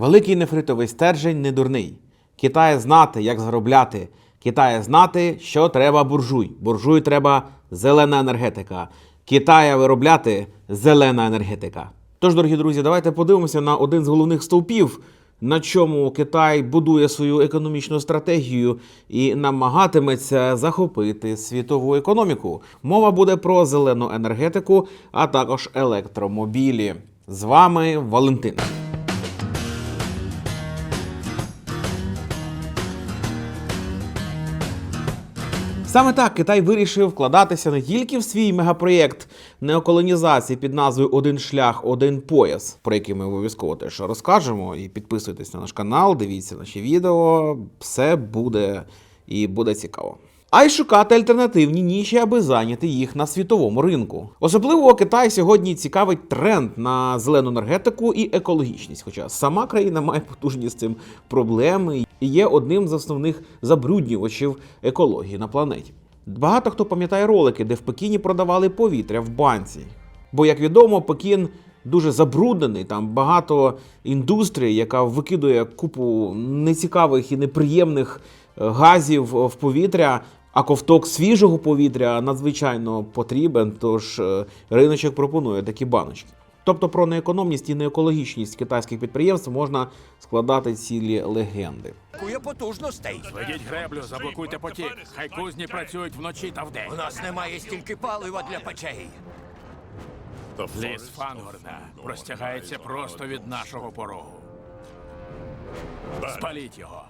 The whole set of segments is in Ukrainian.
Великий нефритовий стержень не дурний. Китай знати, як заробляти. Китай знати, що треба буржуй. Буржуй треба зелена енергетика. Китая виробляти зелена енергетика. Тож, дорогі друзі, давайте подивимося на один з головних стовпів, на чому Китай будує свою економічну стратегію і намагатиметься захопити світову економіку. Мова буде про зелену енергетику, а також електромобілі. З вами Валентин. Саме так Китай вирішив вкладатися не тільки в свій мегапроєкт неоколонізації під назвою Один шлях, один пояс, про який ми обов'язково теж розкажемо. І підписуйтесь на наш канал, дивіться наші відео. Все буде і буде цікаво. А й шукати альтернативні ніші, аби зайняти їх на світовому ринку. Особливо Китай сьогодні цікавить тренд на зелену енергетику і екологічність. Хоча сама країна має потужні з цим проблеми і є одним з основних забруднювачів екології на планеті. Багато хто пам'ятає ролики, де в Пекіні продавали повітря в банці. Бо, як відомо, Пекін дуже забруднений, там багато індустрії, яка викидує купу нецікавих і неприємних е, газів в повітря. А ковток свіжого повітря надзвичайно потрібен, тож е, риночок пропонує такі баночки. Тобто про неекономність і неекологічність китайських підприємств можна складати цілі легенди. Бракує потужностей. Ведіть греблю, заблокуйте потік. Хай кузні працюють вночі та вдень. У нас немає стільки палива для печей. Ліс Фангорда простягається просто від нашого порогу. Спаліть його.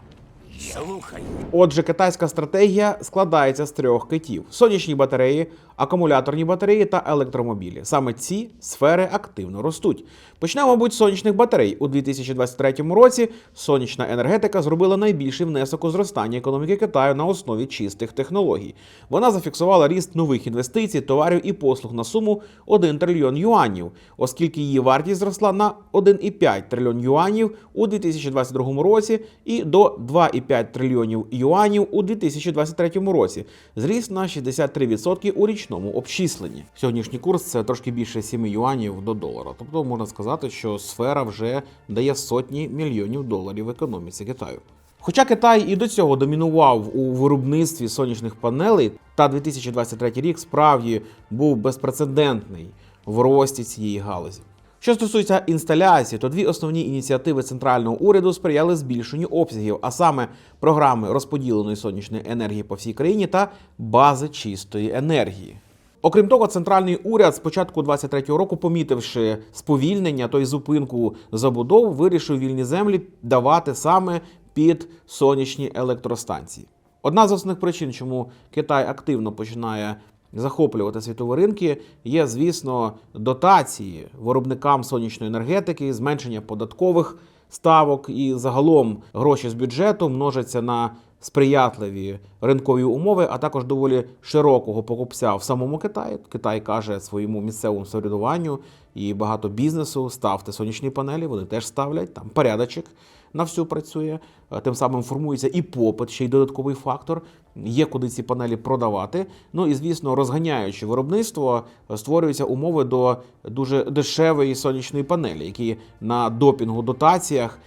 Отже, китайська стратегія складається з трьох китів: сонячні батареї, акумуляторні батареї та електромобілі. Саме ці сфери активно ростуть. Почнемо, мабуть, з сонячних батарей. У 2023 році сонячна енергетика зробила найбільший внесок у зростання економіки Китаю на основі чистих технологій. Вона зафіксувала ріст нових інвестицій, товарів і послуг на суму 1 трильйон юанів, оскільки її вартість зросла на 1,5 трильйон юанів у 2022 році і до 2,5 трильйонів юанів у 2023 році. Зріс на 63% у річному обчисленні. Сьогоднішній курс це трошки більше 7 юанів до долара. Тобто можна сказати, що сфера вже дає сотні мільйонів доларів економіці Китаю. Хоча Китай і до цього домінував у виробництві сонячних панелей, та 2023 рік справді був безпрецедентний в рості цієї галузі. Що стосується інсталяції, то дві основні ініціативи центрального уряду сприяли збільшенню обсягів, а саме програми розподіленої сонячної енергії по всій країні та бази чистої енергії. Окрім того, центральний уряд з початку 23-го року, помітивши сповільнення, то й зупинку забудов, вирішив вільні землі давати саме під сонячні електростанції. Одна з основних причин, чому Китай активно починає захоплювати світові ринки, є, звісно, дотації виробникам сонячної енергетики, зменшення податкових ставок і загалом гроші з бюджету множаться на сприятливі ринкові умови, а також доволі широкого покупця в самому Китаї. Китай каже своєму місцевому самоврядуванню і багато бізнесу ставте сонячні панелі, вони теж ставлять там порядочок на всю працює. Е, Тим самим формується і попит, ще й додатковий фактор. Є куди ці панелі продавати. Ну і звісно, розганяючи виробництво, створюються умови до дуже дешевої сонячної панелі, які на допінгу дотаціях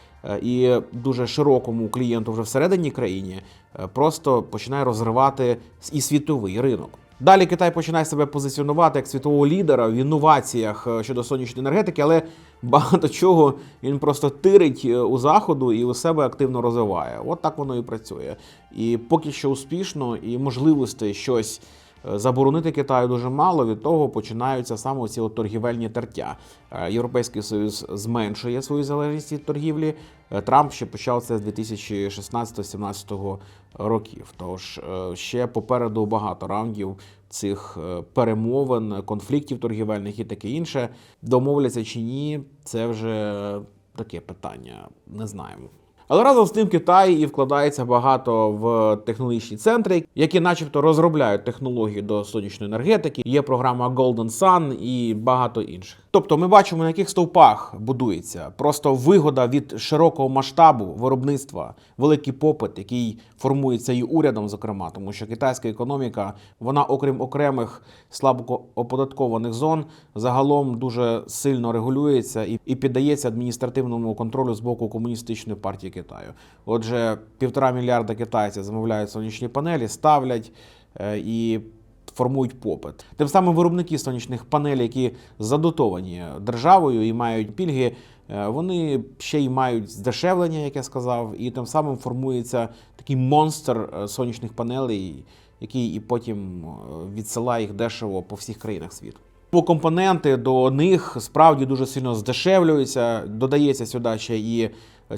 і дуже широкому клієнту вже всередині країні е, просто починає розривати і світовий ринок. Далі Китай починає себе позиціонувати як світового лідера в інноваціях е, щодо сонячної енергетики, але багато чого він просто тирить е, у заходу і у себе активно розвиває. От так воно і працює. І поки що успішно, і можливостей щось е, заборонити Китаю дуже мало. Від того починаються саме ці от торгівельні тертя. Е, Європейський Союз зменшує свою залежність від торгівлі. Е, Трамп ще почав це з 2016-17 років. Тож е, ще попереду багато раундів цих е, перемовин, конфліктів торгівельних і таке інше. Домовляться чи ні, це вже таке питання. Не знаємо. Але разом з тим Китай і вкладається багато в технологічні центри, які, начебто, розробляють технології до сонячної енергетики. Є програма Golden Sun і багато інших. Тобто, ми бачимо, на яких стовпах будується просто вигода від широкого масштабу виробництва, великий попит, який формується і урядом, зокрема, тому що китайська економіка, вона, окрім окремих слабко оподаткованих зон, загалом дуже сильно регулюється і, піддається адміністративному контролю з боку комуністичної партії Китаю. Отже, півтора мільярда китайців замовляють сонячні панелі, ставлять е, і формують попит. Тим самим виробники сонячних панелей, які задотовані державою і мають пільги, е, вони ще й мають здешевлення, як я сказав, і тим самим формується такий монстр е, сонячних панелей, який і потім відсилає їх дешево по всіх країнах світу. Бо компоненти до них справді дуже сильно здешевлюються. Додається сюди ще і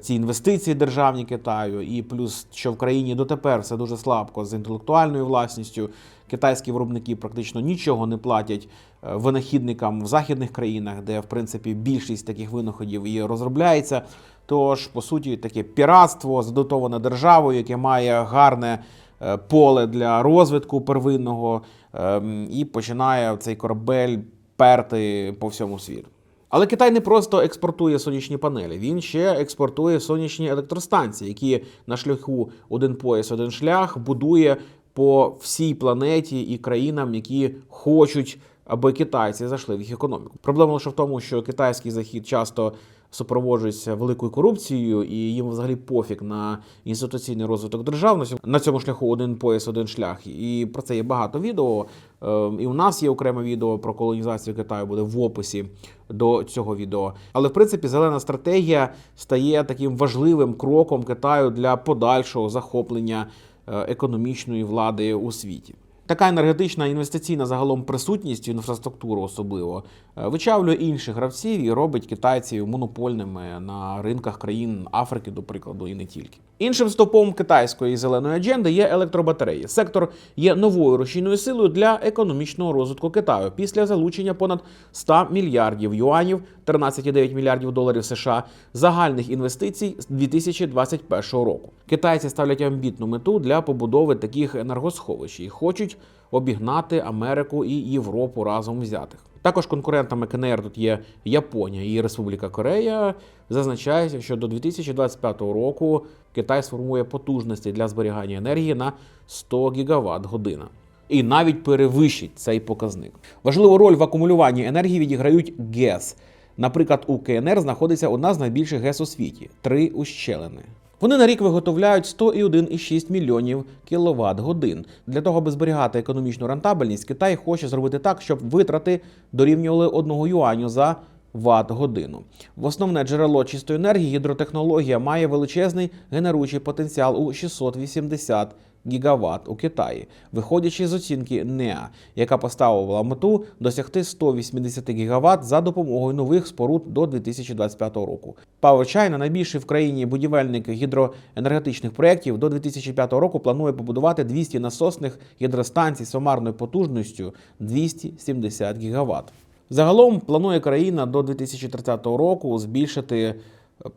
ці інвестиції державні Китаю, і плюс, що в країні дотепер все дуже слабко з інтелектуальною власністю. Китайські виробники практично нічого не платять е, винахідникам в західних країнах, де в принципі більшість таких винаходів і розробляється. Тож, по суті, таке піратство задотоване державою, яке має гарне е, поле для розвитку первинного, ем, і починає цей корабель перти по всьому світу. Але Китай не просто експортує сонячні панелі, він ще експортує сонячні електростанції, які на шляху один пояс, один шлях будує по всій планеті і країнам, які хочуть, аби китайці зайшли в їх економіку. Проблема лише в тому, що китайський захід часто супроводжується великою корупцією, і їм взагалі пофіг на інституційний розвиток держав. На цьому- шляху один пояс, один шлях. І про це є багато відео. Е, І у нас є окреме відео про колонізацію Китаю, буде в описі до цього відео. Але в принципі зелена стратегія стає таким важливим кроком Китаю для подальшого захоплення е, економічної влади у світі. Така енергетична інвестиційна загалом присутність в інфраструктуру особливо е, вичавлює інших гравців і робить китайців монопольними на ринках країн Африки, до прикладу, і не тільки. Іншим стопом китайської зеленої адженди є електробатареї. Сектор є новою рушійною силою для економічного розвитку Китаю після залучення понад 100 мільярдів юанів, 13,9 мільярдів доларів США загальних інвестицій з 2021 року. Китайці ставлять амбітну мету для побудови таких енергосховищ і хочуть обігнати Америку і Європу разом взятих. Також конкурентами КНР тут є Японія і Республіка Корея. Зазначається, що до 2025 року Китай сформує потужності для зберігання енергії на 100 гігаватт година. І навіть перевищить цей показник. Важливу роль в акумулюванні енергії відіграють ГЕС. Наприклад, у КНР знаходиться одна з найбільших ГЕС у світі три ущелини. Вони на рік виготовляють 101,6 мільйонів кіловат годин. Для того, аби зберігати економічну рентабельність, Китай хоче зробити так, щоб витрати дорівнювали 1 юаню за ватт годину. В основне джерело чистої енергії гідротехнологія має величезний генеруючий потенціал у 680 гігаватт у Китаї, виходячи з оцінки НЕА, яка поставила мету досягти 180 гігаватт за допомогою нових споруд до 2025 року. PowerChina, найбільший в країні будівельник гідроенергетичних проєктів, до 2005 року планує побудувати 200 насосних гідростанцій з сумарною потужністю 270 гігаватт. Загалом планує країна до 2030 року збільшити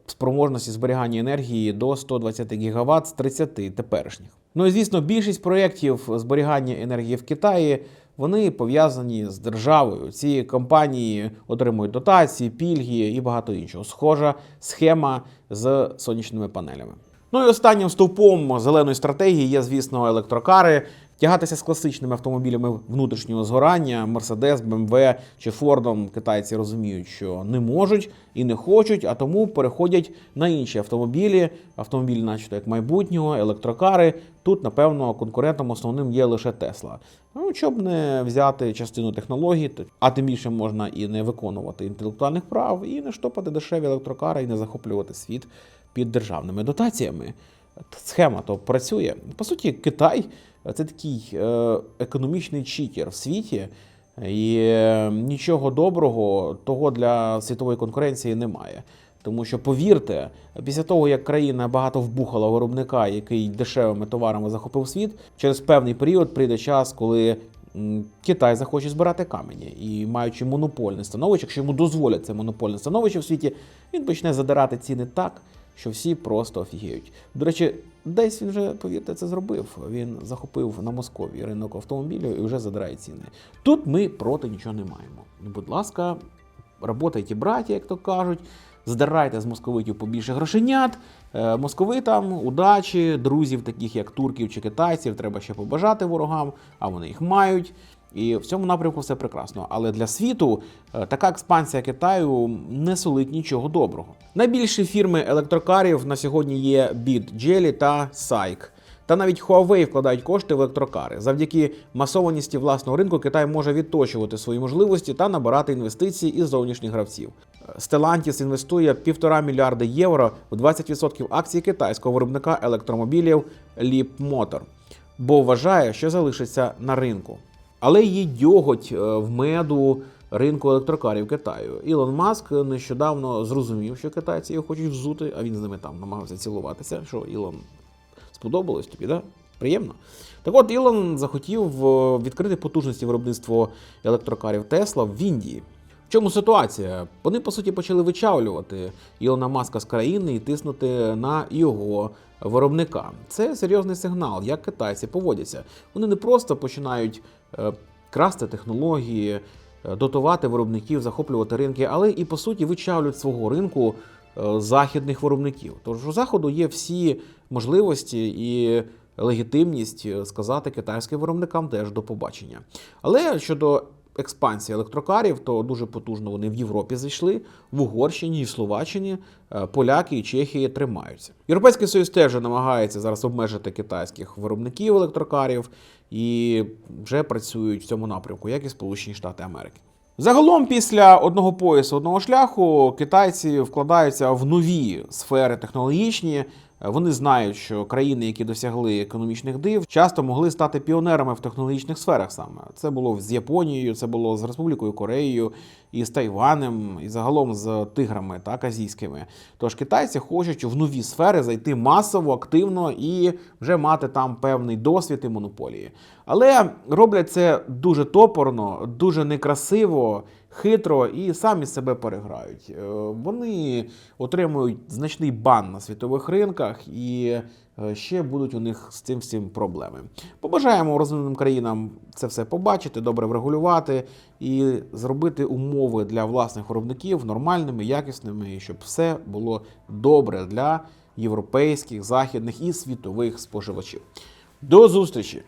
спроможності зберігання енергії до 120 ГВт з 30 теперішніх. Ну і звісно, більшість проєктів зберігання енергії в Китаї вони пов'язані з державою. Ці компанії отримують дотації, пільги і багато іншого. Схожа схема з сонячними панелями. Ну і останнім стовпом зеленої стратегії є, звісно, електрокари. Тягатися з класичними автомобілями внутрішнього згорання, Mercedes, BMW чи Ford китайці розуміють, що не можуть і не хочуть, а тому переходять на інші автомобілі, автомобілі, начебто як майбутнього, електрокари. Тут, напевно, конкурентом основним є лише Тесла. Ну, щоб не взяти частину технологій, а тим більше можна і не виконувати інтелектуальних прав, і не штопати дешеві електрокари, і не захоплювати світ під державними дотаціями. Схема то працює. По суті, Китай це такий е, економічний читер в світі, і е, нічого доброго того для світової конкуренції немає. Тому що повірте, після того як країна багато вбухала виробника, який дешевими товарами захопив світ, через певний період прийде час, коли Китай захоче збирати камені і маючи монопольне становище, якщо йому дозволять це монопольне становище в світі, він почне задирати ціни так, що всі просто офігіють. До речі, десь він вже, повірте, це зробив. Він захопив на Москові ринок автомобілів і вже задирає ціни. Тут ми проти нічого не маємо. Будь ласка, работайте, браті, як то кажуть. Здирайте з московитів побільше грошенят. Е, Московитам удачі, друзів, таких як турків чи китайців, треба ще побажати ворогам, а вони їх мають. І в цьому напрямку все прекрасно. Але для світу е, така експансія Китаю не сулить нічого доброго. Найбільші фірми електрокарів на сьогодні є BIT, Geely та SAIC. Та навіть Huawei вкладають кошти в електрокари. Завдяки масованості власного ринку Китай може відточувати свої можливості та набирати інвестиції із зовнішніх гравців. Stellantis інвестує півтора мільярда євро в 20% акцій китайського виробника електромобілів Leap Motor, бо вважає, що залишиться на ринку. Але є дьоготь е, в меду ринку електрокарів Китаю. Ілон Маск нещодавно зрозумів, що китайці його хочуть взути, а він з ними там намагався цілуватися. Що Ілон сподобалось тобі, да? Приємно. Так от Ілон захотів е, відкрити потужності виробництво електрокарів Тесла в Індії. Чому ситуація? Вони по суті почали вичавлювати Ілона Маска з країни і тиснути на його виробника. Це серйозний сигнал, як китайці поводяться. Вони не просто починають е, красти технології, е, дотувати виробників, захоплювати ринки, але і по суті вичавлюють свого ринку е, західних виробників. Тож у заходу є всі можливості і легітимність сказати китайським виробникам теж до побачення. Але щодо експансії електрокарів, то дуже потужно вони в Європі зайшли, в Угорщині і в Словаччині е, поляки і Чехії тримаються. Європейський союз теж намагається зараз обмежити китайських виробників електрокарів і вже працюють в цьому напрямку, як і Сполучені Штати Америки. Загалом, після одного поясу, одного шляху, китайці вкладаються в нові сфери технологічні. Вони знають, що країни, які досягли економічних див, часто могли стати піонерами в технологічних сферах саме. Це було з Японією, це було з Республікою Кореєю, і з Тайванем, і загалом з тиграми так, азійськими. Тож китайці хочуть в нові сфери зайти масово, активно і вже мати там певний досвід і монополії. Але роблять це дуже топорно, дуже некрасиво, хитро і самі себе переграють. Е, Вони отримують значний бан на світових ринках і е, ще будуть у них з цим всім проблеми. Побажаємо розвиненим країнам це все побачити, добре врегулювати і зробити умови для власних виробників нормальними, якісними, і щоб все було добре для європейських, західних і світових споживачів. До зустрічі!